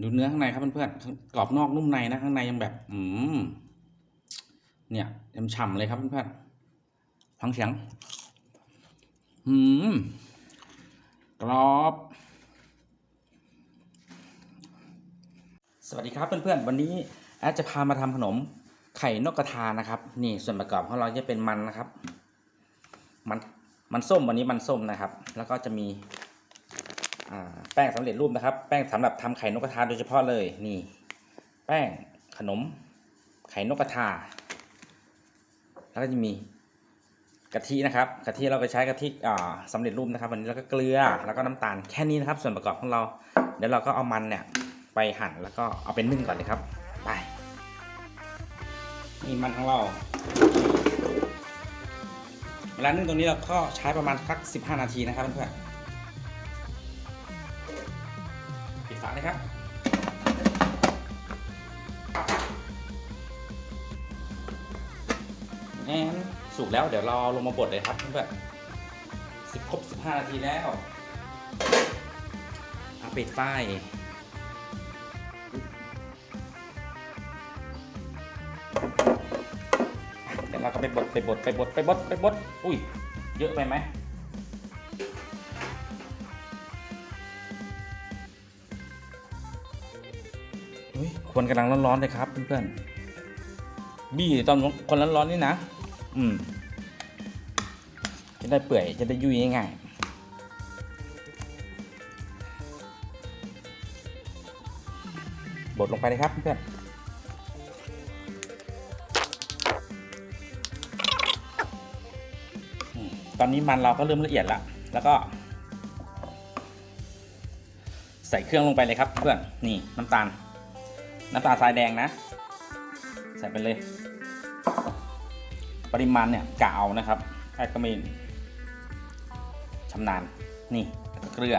ดูเนื้อข้างในครับเพื่อนๆกรอบนอกนุ่มในนะข้างในยังแบบ อืมเนี่ยยังฉ่ำเลยครับเพื่อนๆฟังเสียง อืมกรอบ สวัสดีครับเพื่อนๆวันนี้แอดจะพามาทำขนมไข่นกกระทานะครับ นี่ส่วนประกอบของเราจะเป็นมันนะครับ มันมันส้มวันนี้มันส้มนะครับ แล้วก็จะมี แป้งสำเร็จรูปนะครับ แป้งสำหรับทำไข่นกกระทาโดยเฉพาะเลยนี่ แป้งขนมไข่นกกระทา แล้วก็จะมีกะทินะครับกะทิเราก็ใช้กะทิอ่าสำเร็จรูปนะครับวันนี้แล้วก็เกลือแล้วก็น้ำตาลแค่นี้นะครับ ส่วนประกอบของเราเดี๋ยวเราก็เอามันเนี่ยไปหั่นแล้วก็เอาเป็นนึ่งก่อนเลยครับไปนี่มันของเราเวลานึ่งตรงนี้เราก็ใช้ประมาณสัก15 นาทีนะครับเพื่อนๆ ปิดฝาเลยครับ แอนสุกแล้วเดี๋ยวเราลงมาบดเลยครับเพื่อนสิบครบ15นาทีแล้วเอาปิดไฟเดี๋ยวเราก็ไปบดไปบดไปบดไปบดไปบด อุ้ย เยอะไปไหม ควรกำลังร้อนๆเลยครับ เพื่อนๆบี้ตอนคนร้อนๆนี่นะ อืม จะได้เปื่อยจะได้ยุ่ยง่ายๆบดลงไปเลยครับเพื่อนตอนนี้มันเราก็เริ่มละเอียดแล้วแล้วก็ ใส่เครื่องลงไปเลยครับเพื่อน นี่น้ำตาล น้ำตาลทรายแดงนะ ใส่ไปเลย ปริมาณเนี่ยกะเอานะครับแอดก็ไม่ชำนาญ นี่เกลือ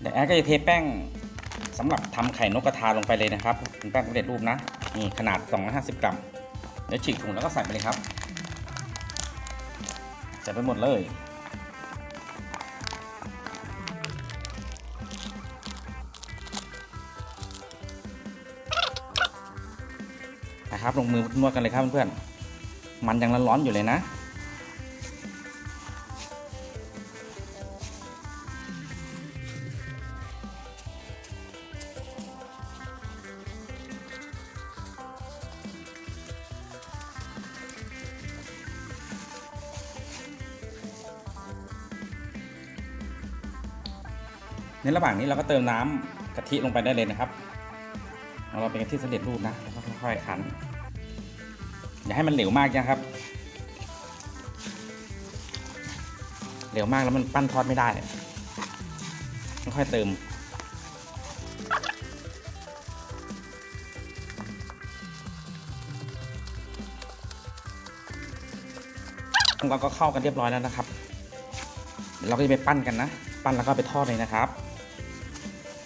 เดี๋ยวแอดก็จะเทแป้งสำหรับทำไข่นกกระทาลงไปเลยนะครับ เป็นแป้งสำเร็จรูปนะ นี่ขนาด 250 กรัม เดี๋ยวฉีกถุงแล้วก็ใส่ไปเลยครับ ใส่ไปหมดเลย ครับลงมือนวดกันเลยครับเพื่อนๆมันยังร้อนๆอยู่เลยนะในระหว่างนี้เราก็เติมน้ำกะทิลงไปได้เลยนะครับเอาเราเป็นกะทิสำเร็จรูปนะแล้วก็ค่อยๆคั้น อย่าให้มันเหลวมากนะครับ เหลวมากแล้วมันปั้นทอดไม่ได้ค่อยเติมเราก็เข้ากันเรียบร้อยแล้วนะครับ เดี๋ยวเราก็จะไปปั้นกันนะ ปั้นแล้วก็ไปทอดเลยนะครับ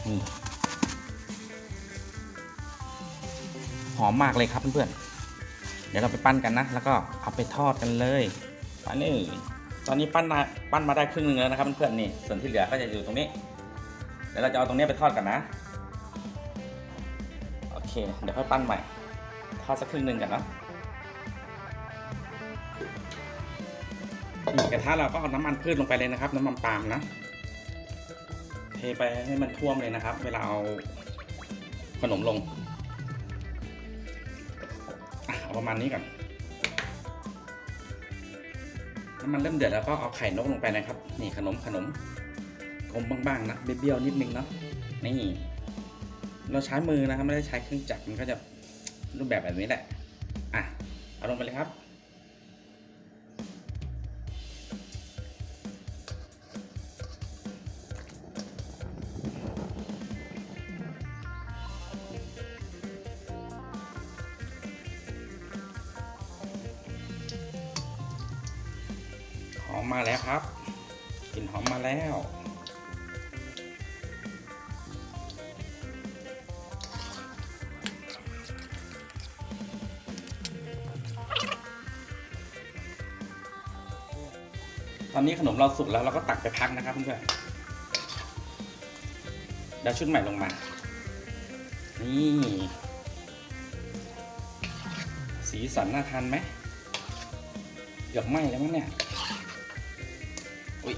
นี่ หอมมากเลยครับเพื่อนๆ ดี๋ยวเราไปปั้นกันนะ แล้วก็เอาไปทอดกันเลยไปนี่ตอนนี้ปั้นมาปั้นมาได้ครึ่งหนึงแล้วนะครับเพื่อนๆนี่ ส่วนที่เหลือก็จะอยู่ตรงนี้ เดี๋ยวเราจะเอาตรงนี้ไปทอดกันนะ โอเค เดี๋ยวค่อยปั้นใหม่ ทอดสักครึ่งหนึ่งกันเนาะกระทะเราก็เอาน้ำมันพืชลงไปเลยนะครับ น้ำมันปาล์มนะ เทไปให้มันท่วมเลยนะครับ เวลาเอาขนมลง เอาประมาณนี้ก่อนน้ำมันเริ่มเดือดแล้วก็เอาไข่นกลงไปนะครับ นี่ขนมขนมกลมบ้างๆนะเบี้ยวๆนิดนึงเนาะนี่เราใช้มือนะครับไม่ได้ใช้เครื่องจักรมันก็จะรูปแบบแบบนี้แหละอะเอาลงไปเลยครับ มมาแล้วครับกลิ่นหอมมาแล้ว ตอนนี้ขนมเราสุกแล้วเราก็ตักไปพักนะครับเพื่อนๆเดี๋ยวชุดใหม่ลงมา นี่ สีสันน่าทานไหมเกือบไหม้แล้วมั้งเนี่ย อุ้ย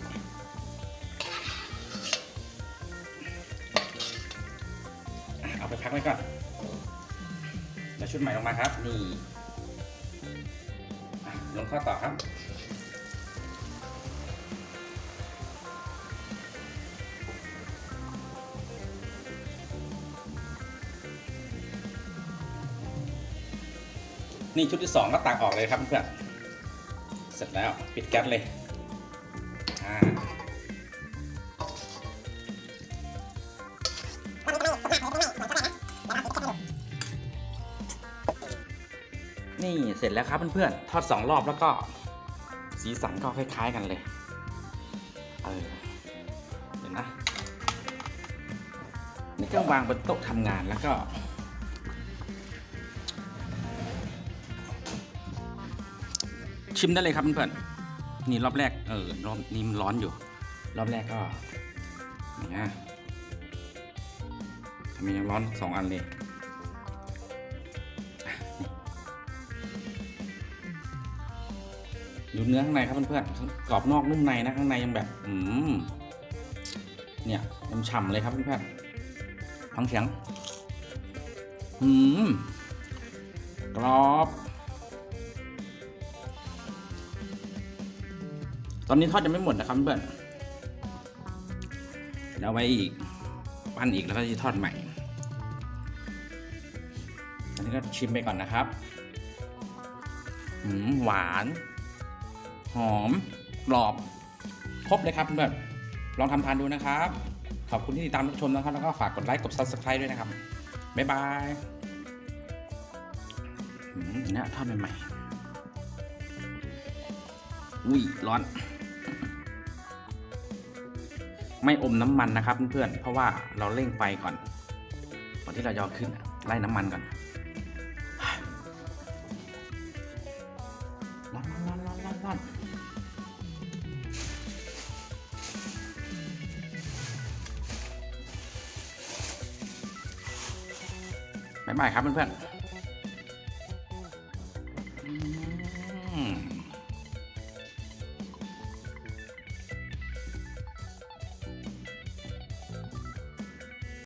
เอาไปพักไว้ก่อนเดี๋ยวชุดใหม่ลงมาครับ นี่ลงข้อต่อครับนี่ชุดที่สองก็ตักออกเลยครับเพื่อน เสร็จแล้วปิดแก๊สเลย นี่เสร็จแล้วครับเพื่อนๆทอดสองรอบแล้วก็สีสันก็คล้าย ๆกันเลยเออเดี๋ยวนะนี่ก็วางบนโต๊ะทำงานแล้วก็ ชิมได้เลยครับเพื่อนๆนี่รอบแรกเออรอบนี้มันร้อนอยู่ รอบแรกก็นี่นะทำไมยังร้อนสองอันเลย ดูเนื้อข้างในครับเพื่อนๆกรอบนอกนุ่มในนะข้างในยังแบบอืมเนี่ยยังฉ่ำเลยครับเพื่อนๆฟังเสียงอืมกรอบตอนนี้ทอดยังไม่หมดนะครับเพื่อนเดี๋ยวเอาไว้อีกปั้นอีกแล้วก็จะทอดใหม่ อันนี้ก็ชิมไปก่อนนะครับหืมหวาน หอมกรอบ ครบเลยครับเพื่อนลองทำทานดูนะครับ ขอบคุณที่ติดตามรับชมนะครับ แล้วก็ฝากกดไลค์กด subscribe ด้วยนะครับ บ๊ายบายเนี่ยทอดใหม่ๆอุ้ยร้อน ไม่อมน้ำมันนะครับ เพื่อนๆเพราะว่าเราเร่งไฟก่อนก่อนที่เราจะเอขึ้นไล่น้ำมันก่อนร้อนร้อนร้อนร้อนร้อน บ๊ายบายครับเพื่อนๆ